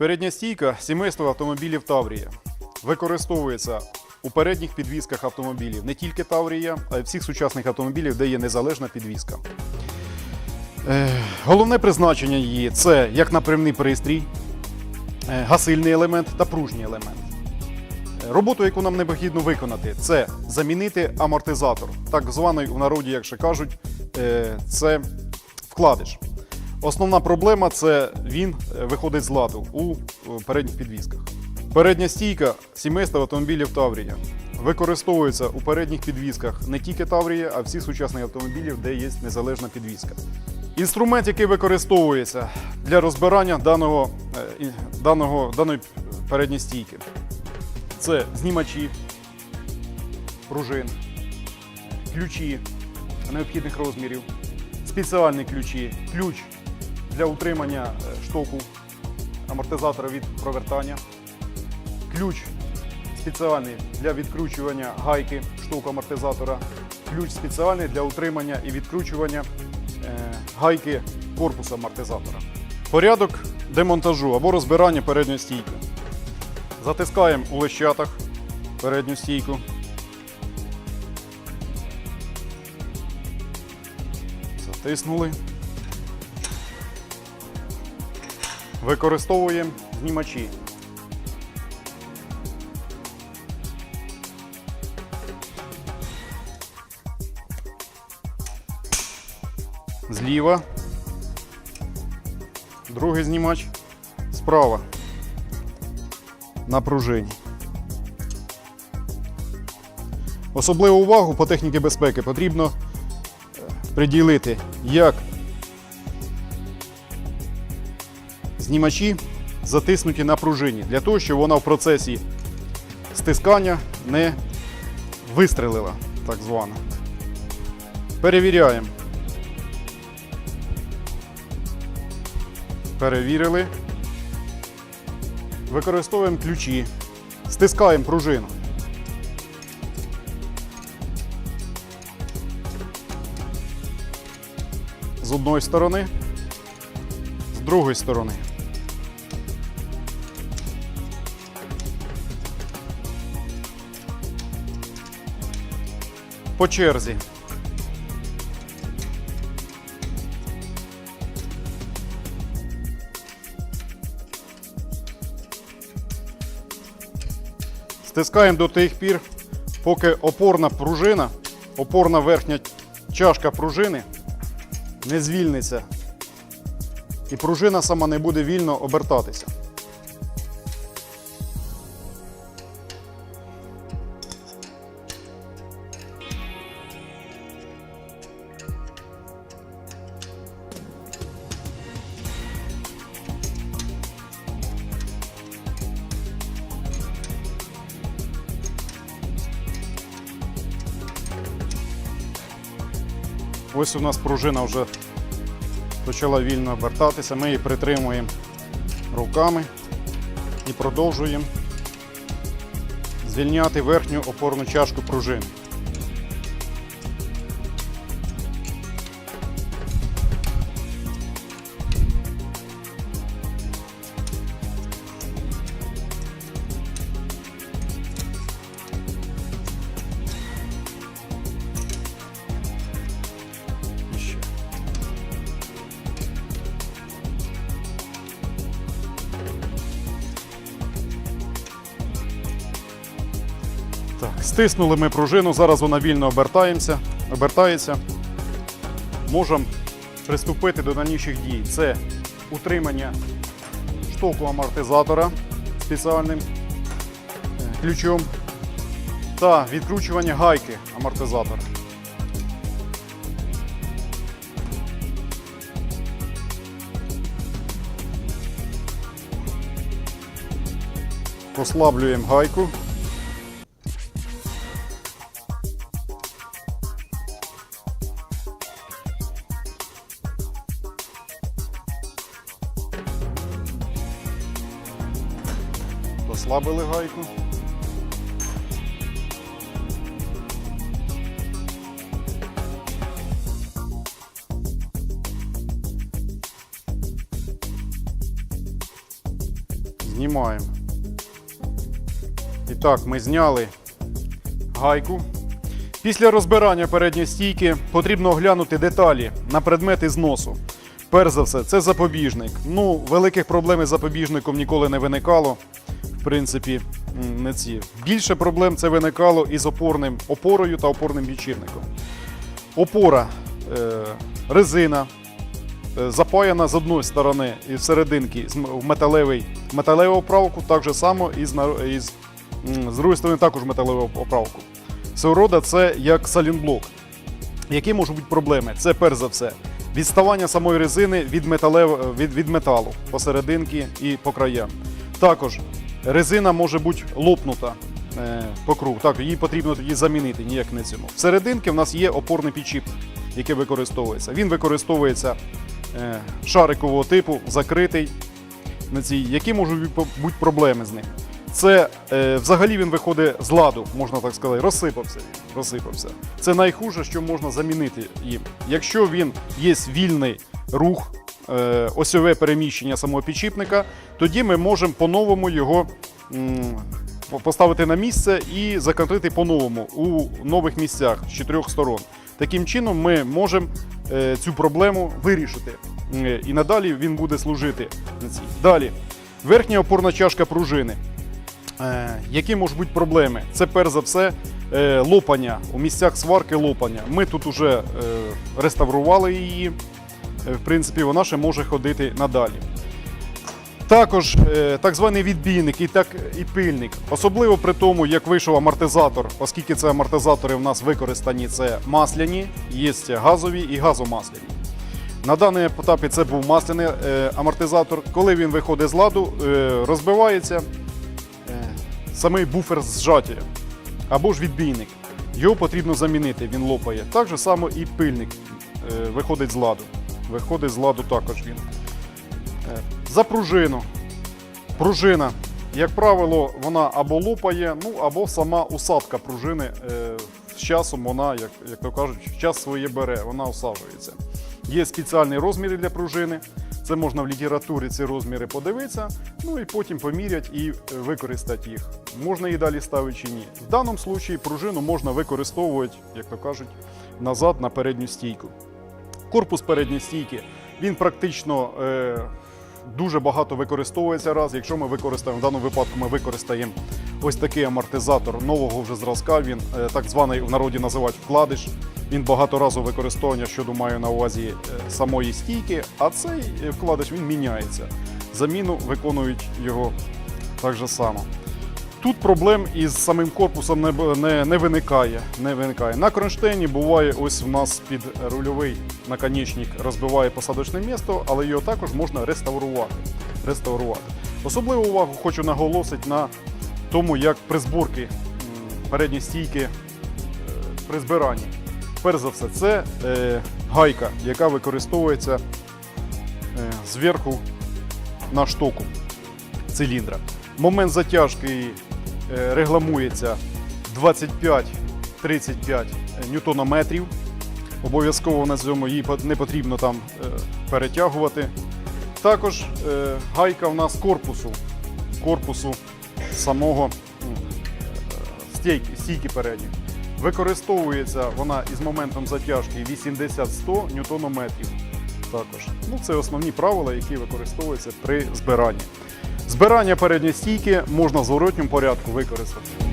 Передня стійка сімейства автомобілів Таврія використовується у передніх підвісках автомобілів не тільки Таврія, а й всіх сучасних автомобілів, де є незалежна підвіска. Е, Головне призначення її це як напрямний пристрій, е, гасильний елемент та пружній елемент. Е, Роботу, яку нам необхідно виконати, це замінити амортизатор. Так званий у народі, як ще кажуть, це вкладиш. Основна проблема це він е, виходить з ладу у е, передніх підвісках. Передня стійка сімейства автомобілів Таврія використовується у передніх підвісках не тільки Таврія, а всіх сучасних автомобілів, де є незалежна підвіска. Інструмент, який використовується для розбирання даного, е, даного, даної передньої стійки, це знімачі пружин, ключі необхідних розмірів, спеціальні ключі, ключ для утримання е, штоку амортизатора від провертання, ключ спеціальний для відкручування гайки штоку амортизатора, ключ спеціальний для утримання і відкручування е, гайки корпусу амортизатора. Порядок демонтажу або розбирання передньої стійки. Затискаємо у лещатах передню стійку. Затиснули. Використовуємо знімачі. Зліва. Другий знімач справа. На пружині. Особливу увагу по техніці безпеки потрібно е, приділити як знімачі затиснуті на пружині, для того, щоб вона в процесі стискання не вистрелила, так звана. Перевіряємо. Перевірили. Використовуємо ключі. Стискаємо пружину. З одної сторони, з другої сторони. По черзі. Стискаємо до тих пір, поки опорна пружина, опорна верхня чашка пружини не звільниться. І пружина сама не буде вільно обертатися. Ось у нас пружина вже почала вільно обертатися. Ми її притримуємо руками і продовжуємо звільняти верхню опорну чашку пружини. Так, стиснули ми пружину, зараз вона вільно обертається. обертається. Можемо приступити до дальніших дій. Це утримання штоку амортизатора спеціальним е, ключом та відкручування гайки амортизатора. Послаблюємо гайку. Послабили гайку. Знімаємо. І так, ми зняли гайку. Після розбирання передньої стійки потрібно оглянути деталі на предмети зносу. Перш за все, це запобіжник. Ну, великих проблем із запобіжником ніколи не виникало. Принципі, не ці. Більше проблем це виникало із опорним опорою та опорним лічильником. Опора, е, резина, е, запаяна з одної сторони і всерединки в металевий, металеву оправку, так же само і з, другої сторони також металеву оправку. Роду це як салінблок. Які можуть бути проблеми? Це перш за все відставання самої резини від, металев... від, від металу посерединки і по краям. Також резина може бути лопнута е, по кругу. Так, її потрібно тоді замінити, ніяк не ціну. Всерединки в нас є опорний підшипник, який використовується. Він використовується е, шарикового типу, закритий. На цій, які можуть бути проблеми з ним? Це е, взагалі він виходить з ладу, можна так сказати, розсипався. Розсипався. Це найхуже, що можна замінити їм. Якщо він є вільний рух, осьове переміщення самого підшипника, тоді ми можемо по-новому його поставити на місце і закрутити по-новому у нових місцях з чотирьох сторон. Таким чином ми можемо е, цю проблему вирішити. Е, І надалі він буде служити на цій. Далі. Верхня опорна чашка пружини. Е, які можуть бути проблеми? Це перш за все е, лопання у місцях сварки лопання. Ми тут уже е, реставрували її. Е, В принципі, вона ще може ходити надалі. Також е, так званий відбійник і так і пильник. Особливо при тому, як вийшов амортизатор, оскільки це амортизатори в нас використані, це масляні, є газові і газомасляні. На даному етапі це був масляний е, амортизатор. Коли він виходить з ладу, розбивається самий буфер зжаття або ж відбійник. Його потрібно замінити, він лопає. Так же само і пильник виходить з ладу. Виходить з ладу також він. Е, За пружину. Пружина, як правило, вона або лопає, ну або сама усадка пружини е, з часом вона, як, як то кажуть, в час своє бере, вона усаджується. Є спеціальні розміри для пружини. Це можна в літературі ці розміри подивитися, ну і потім поміряти і е, використати їх. Можна її далі ставити чи ні. В даному випадку пружину можна використовувати, як то кажуть, назад на передню стійку. Корпус передньої стійки він практично е, дуже багато використовується раз. Якщо ми використаємо в даному випадку, ми використаємо ось такий амортизатор нового вже зразка. Він е, так званий в народі називають вкладиш. Він багаторазово використовування щодо маю на увазі е, самої стійки, а цей е, вкладиш він міняється. Заміну виконують його так же само. Тут проблем із самим корпусом не, не, не виникає. Не виникає. На кронштейні буває ось в нас під рульовий наконечник розбиває посадочне місто, але його також можна реставрувати. реставрувати. Особливу увагу хочу наголосити на тому, як при зборці передні стійки е, при збиранні. Перш за все, це е, гайка, яка використовується е, зверху на штоку циліндра. Момент затяжки регламується 25-35 ньютонометрів. Обов'язково на цьому її не потрібно там е, перетягувати. Також е, гайка в нас корпусу, корпусу самого е, стійки, стійки передньої. Використовується вона із моментом затяжки 80-100 ньютонометрів. Також. Ну, це основні правила, які використовуються при збиранні. Збирання передньої стійки можна в зворотньому порядку використати.